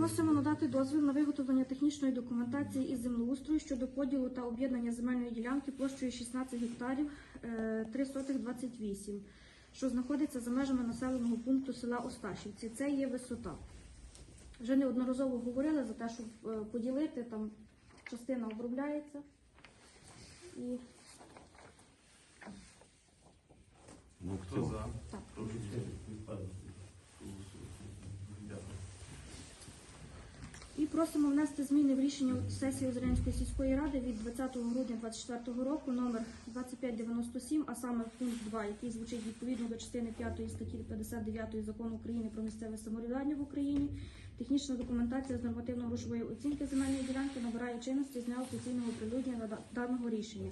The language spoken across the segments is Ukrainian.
Просимо надати дозвіл на виготовлення технічної документації із землеустрою щодо поділу та об'єднання земельної ділянки площею 16 гектарів е, 3 сотих 28, що знаходиться за межами населеного пункту села Осташівці. Це є висота. Вже неодноразово говорили за те, щоб е, поділити, там частина обробляється. І Ну, Хто за? так. Прошу Дякую. І просимо внести зміни в рішення сесії Озерянської сільської ради від 20 грудня 2024 року номер 2597, а саме пункт 2, який звучить відповідно до частини 5 статті 59 закону України про місцеве самоврядування в Україні. Технічна документація з нормативно-грошової оцінки земельної ділянки набирає чинності з дня офіційного оприлюднення да- даного рішення.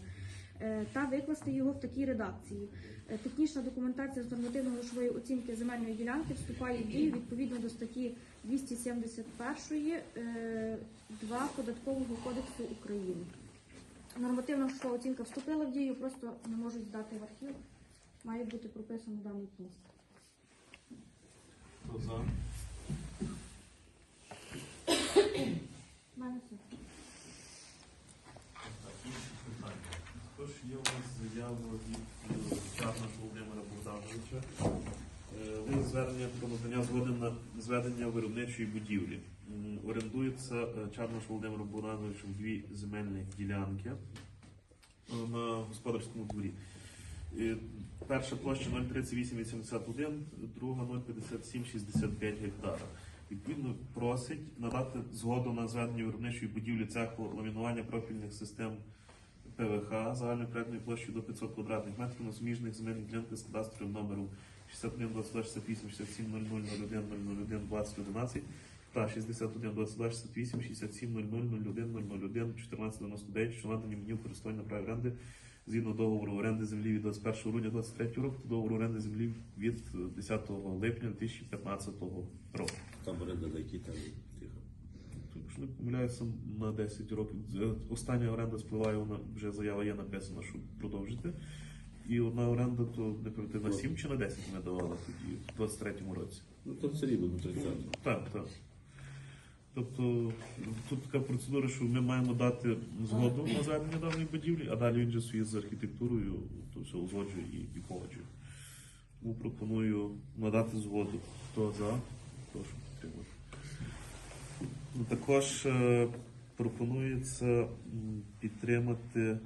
Е, Та викласти його в такій редакції. Е, Технічна документація з нормативно-грошової оцінки земельної ділянки вступає в дію відповідно до статті 271 е, 2 Податкового кодексу України. Нормативна грошова оцінка вступила в дію, просто не можуть здати в архів. Має бути прописано даний пункт. Хто за? Мене все. Так, інші питання. Тож є у нас заява від е, Чарного Володимира Богдановича. Е, Лист звернення про надання згоди на зведення виробничої будівлі. Орендується е, Чарнош Володимиром Богдановичем дві земельні ділянки е, на господарському дворі. Е, Перша площа 03881, друга 05765 гектара. Відповідно, просить надати згоду на зведення виробничої будівлі цеху ламінування профільних систем ПВХ загальною проектною площею до 500 квадратних метрів на суміжних земельних ділянках з кадастровим номером 61 22 68 67 00 01 001 20 11 та 61 22 68 67 00 01 001 14 99, що надані мені в користування права оренди згідно договору оренди землі від 21 грудня 2023 року та договору оренди землі від е, 10 липня 2015 року. Там оренда на якій там. Якщо не помиляюся, на 10 років. Е, Остання оренда спливає, вона вже заява є написана, щоб продовжити. І одна оренда, то не пам'ятаю, на 7 чи на 10 ми давали тоді, в 23-му році. Ну то все рівно до 30 Так, так. Тобто тут така процедура, що ми маємо дати згоду на зведення даної будівлі, а далі він же свій з архітектурою то все узгоджує і, і погоджує. Тому пропоную надати згоду. Хто за? Прошу підтримати. Також е, пропонується підтримати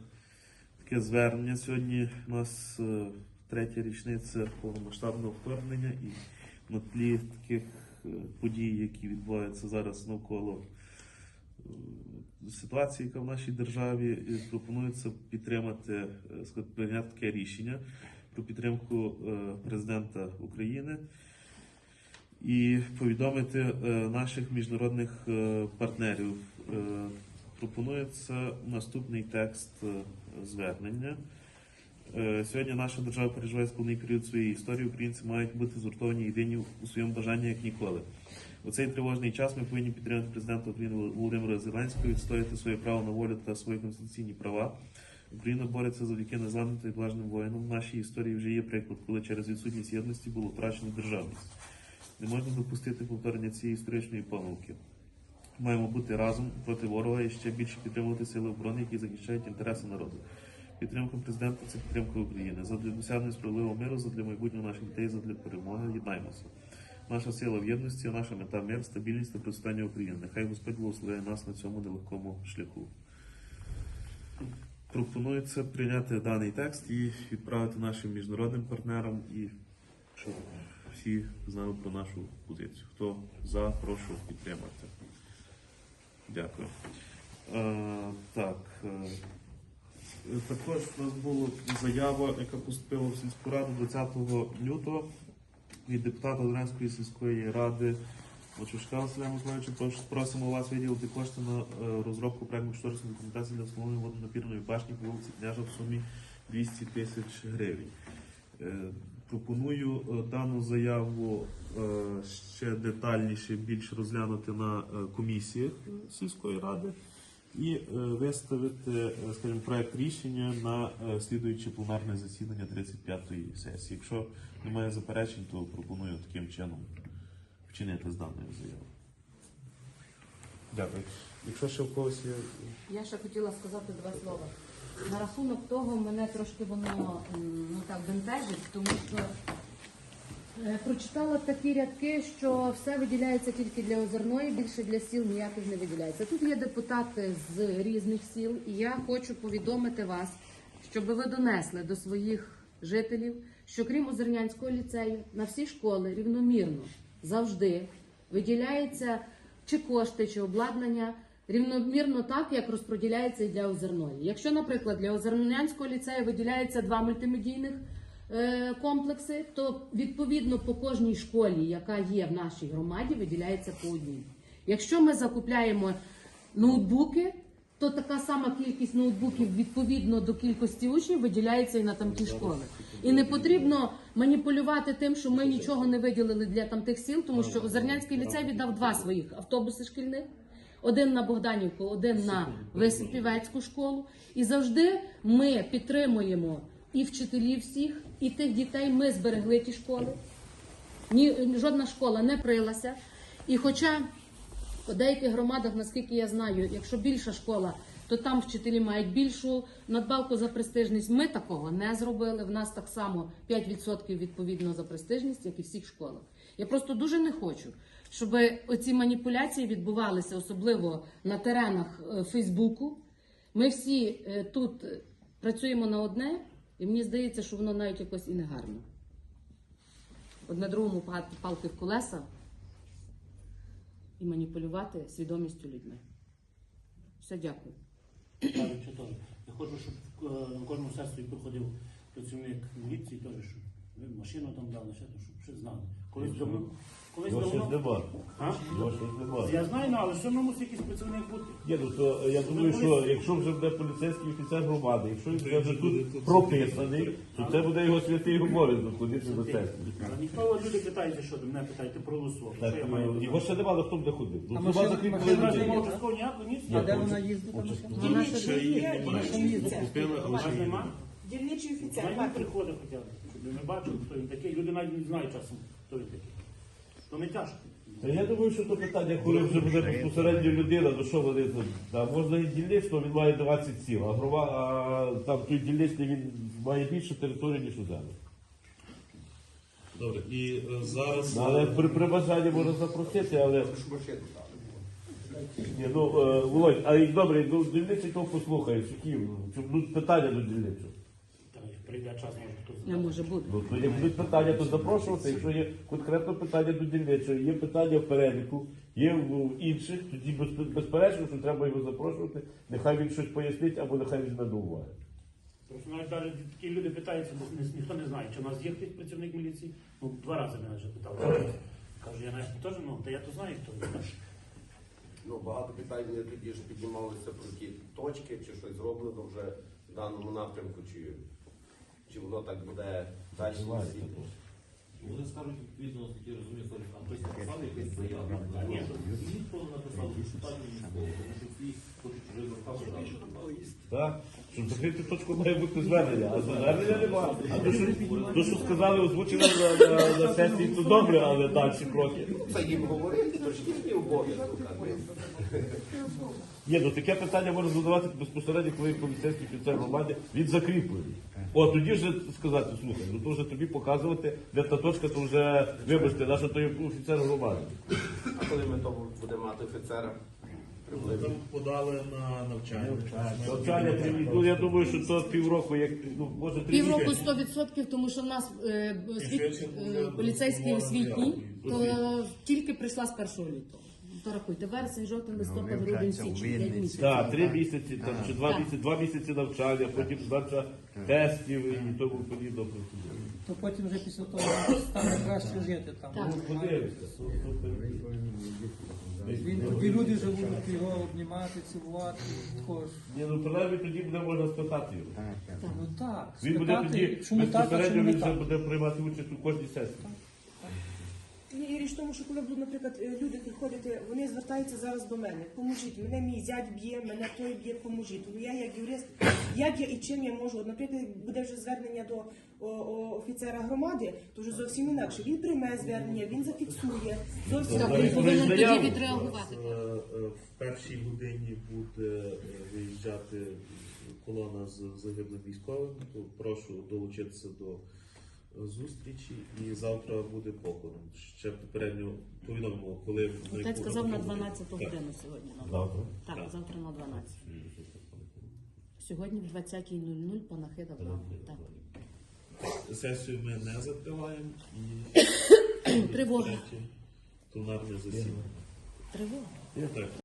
таке звернення. Сьогодні у нас е, третя річниця повномасштабного вторгнення і на тлі таких е, подій, які відбуваються зараз навколо ситуації, яка в нашій державі, пропонується підтримати, прийняти таке рішення про підтримку президента України і повідомити е, наших міжнародних е, партнерів. Е, Пропонується наступний текст звернення. Сьогодні наша держава переживає складний період своєї історії. Українці мають бути згуртовані єдині у своєму бажанні як ніколи. У цей тривожний час ми повинні підтримати президента України Володимира Зеленського, відстояти своє право на волю та свої конституційні права. Україна бореться завдяки незламним та відважним воїнам. В нашій історії вже є приклад, коли через відсутність єдності було втрачено державність. Не можна допустити повторення цієї історичної помилки. Маємо бути разом проти ворога і ще більше підтримувати сили оборони, які захищають інтереси народу. Підтримка президента це підтримка України. Задля досягнення справедливого миру, задля майбутнього наших дітей, задля перемоги. Єднаймося. Наша сила в єдності, наша мета мир, стабільність та процвітання України. Нехай Господь благословляє нас на цьому нелегкому шляху. Пропонується прийняти даний текст і відправити нашим міжнародним партнерам, і щоб всі знали про нашу позицію. Хто за, прошу підтримати. Дякую. Е, так. Е, також у нас була заява, яка поступила в сільську раду 20 лютого від депутата Донецької сільської ради Мачушка Василя Миколаївича. Просимо вас виділити кошти на е, розробку проектно кошторисної документації для встановлення водонапірної башні по вулиці Княжа в сумі 200 тисяч гривень. Пропоную е, дану заяву е, ще детальніше більш розглянути на е, комісіях сільської ради і виставити, скажімо, проект рішення на слідуюче пленарне засідання 35-ї сесії. Якщо немає заперечень, то пропоную таким чином вчинити з даною заявою. Дякую. Якщо ще в когось є. Я ще хотіла сказати два слова. На рахунок того мене трошки воно ну так бентежить, тому що е, прочитала такі рядки, що все виділяється тільки для озерної, більше для сіл ніяких не виділяється. Тут є депутати з різних сіл, і я хочу повідомити вас, щоб ви донесли до своїх жителів, що крім Озернянського ліцею, на всі школи рівномірно завжди виділяється чи кошти, чи обладнання рівномірно так, як розподіляється і для озерної. Якщо, наприклад, для Озернянського ліцею виділяється два мультимедійних е, комплекси, то відповідно по кожній школі, яка є в нашій громаді, виділяється по одній. Якщо ми закупляємо ноутбуки, то така сама кількість ноутбуків відповідно до кількості учнів виділяється і на тамті школи. І не потрібно маніпулювати тим, що ми нічого не виділили для тамтих сіл, тому що Озернянський ліцей віддав два своїх автобуси шкільних. Один на Богданівку, один на Висипівецьку школу. І завжди ми підтримуємо і вчителів всіх, і тих дітей. Ми зберегли ті школи. Ні, жодна школа не прилася. І хоча у деяких громадах, наскільки я знаю, якщо більша школа, то там вчителі мають більшу надбавку за престижність. Ми такого не зробили. В нас так само 5% відповідно за престижність, як і всіх школах. Я просто дуже не хочу, щоб оці маніпуляції відбувалися, особливо на теренах е, Фейсбуку. Ми всі е, тут е, працюємо на одне, і мені здається, що воно навіть якось і не гарно. Одне другому палки в колеса і маніпулювати свідомістю людьми. Все, дякую. Я хочу, щоб на кожну сесію приходив працівник міліції, теж, щоб ви машину там дали, ще, щоб ще знали. Колись давно. Колись Його щось давно. А? Його щось нема. Я знаю, ну, але все одно мусить якийсь працівник бути. Ні, ну то я думаю, що якщо вже буде поліцейський офіцер громади, якщо він вже тут прописаний, то це буде його святий обов'язок ходити до сесії. Але ніхто люди питається, що ти мене питаєте про. Що я маю? його ще нема, хто буде ходити. Ну, А хіба машина- Ти машина раз не людей. мав частково ніякого, ні? А де вона їздить? там ще? Вона ще Дільничий є, дільничий офіцер. Купили, але ще є. нема? Дільничий офіцер. Навіть б, щоб не бачив, хто він такий. Люди навіть не знають часом, хто він такий. То не тяжко. Та я думаю, що то питання, коли вже буде безпосередньо людина, то що вони тут? Да, можна і дільництво, він має 20 сіл, а грова, а там той дільничний він має більше території, ніж у землі. Добре, і е, зараз. Ну, але при, при бажанні можна запросити, але. Ні, ну, е, Володь, а і добре, ну дільниці то послухаєш, які щоб питання до дільниці. Прийде час, може хтось не може бути. Ну, то як будуть питання, то запрошувати. Якщо є конкретно питання до дільничого, є питання в переліку, є в інших, тоді безперечно, що треба його запрошувати, нехай він щось пояснить або нехай візьме до уваги. Просто навіть навіть такі люди питаються, бо ні- ніхто не знає, чи у нас є хтось працівник міліції. Ну, два рази мене вже питав. Кажу, я навіть теж, ну, та я то знаю, хто він. Ну, багато питань тоді ж піднімалися про ті точки, чи щось зроблено вже в даному напрямку, чи, чи воно так буде далі. Вони скажуть відповідно, я розумію, а хтось написав якусь заяву, ніхто не написав, що так тому що всі хочуть чужих розказувати. Так? Щоб закрити точку має бути звернення, а звернення нема. А то, що, то, що сказали, озвучили на, на, на сесії, то добре, але далі кроки. Це їм говорити, то ж їхній обов'язок. Ні, ну таке питання можна задавати безпосередньо, коли поліцейський офіцер громади він закріплює. О, тоді вже сказати, слухай, ну то вже тобі показувати, де та точка, то вже, вибачте, наша то є офіцер громади. А коли ми то будемо мати офіцера, приблизно. Там подали на навчання. Навчання три. Ну я думаю, що то півроку, як ну може три Півроку місяці. 100%, тому що в нас е, б- е, поліцейські освітні, то тільки прийшла з 1 лютого. То рахуйте, вересень, жовтень, листопад, грудень, січень, 5 місяців. Так, три місяці, там, чи два місяці, два місяці навчання, потім здача тестів і тому подібне. То потім вже після того стане краще жити там. Так. Ну, подивимося. Він, люди вже будуть його обнімати, цілувати. Також. Ні, ну принаймні тоді буде можна спитати його. Ну так, Він буде тоді спитати, чому так, а безпосередньо чому він вже так. буде приймати участь у кожній сесії. І річ в тому, що коли будуть, наприклад, е, люди приходити, вони звертаються зараз до мене. Поможіть, мене мій зять б'є, мене той б'є, поможіть. Ну я як юрист, як я і чим я можу? От, наприклад, буде вже звернення до о, о, офіцера громади, то вже зовсім інакше. Він прийме звернення, він зафіксує. Зовсім Так, він повинен тоді відреагувати. Е, е, в першій годині буде виїжджати колона з загиблим військовим. То прошу долучитися до зустрічі. І завтра буде похорон. Ще попередньо повідомимо, коли Отець сказав на 12 годину сьогодні. на Завтра? Так, Так. завтра на 12. Сьогодні в 20.00 панахида в храмі. Так. Сесію ми не закриваємо і Тривога. третє пленарне засідання. Тривога. Так.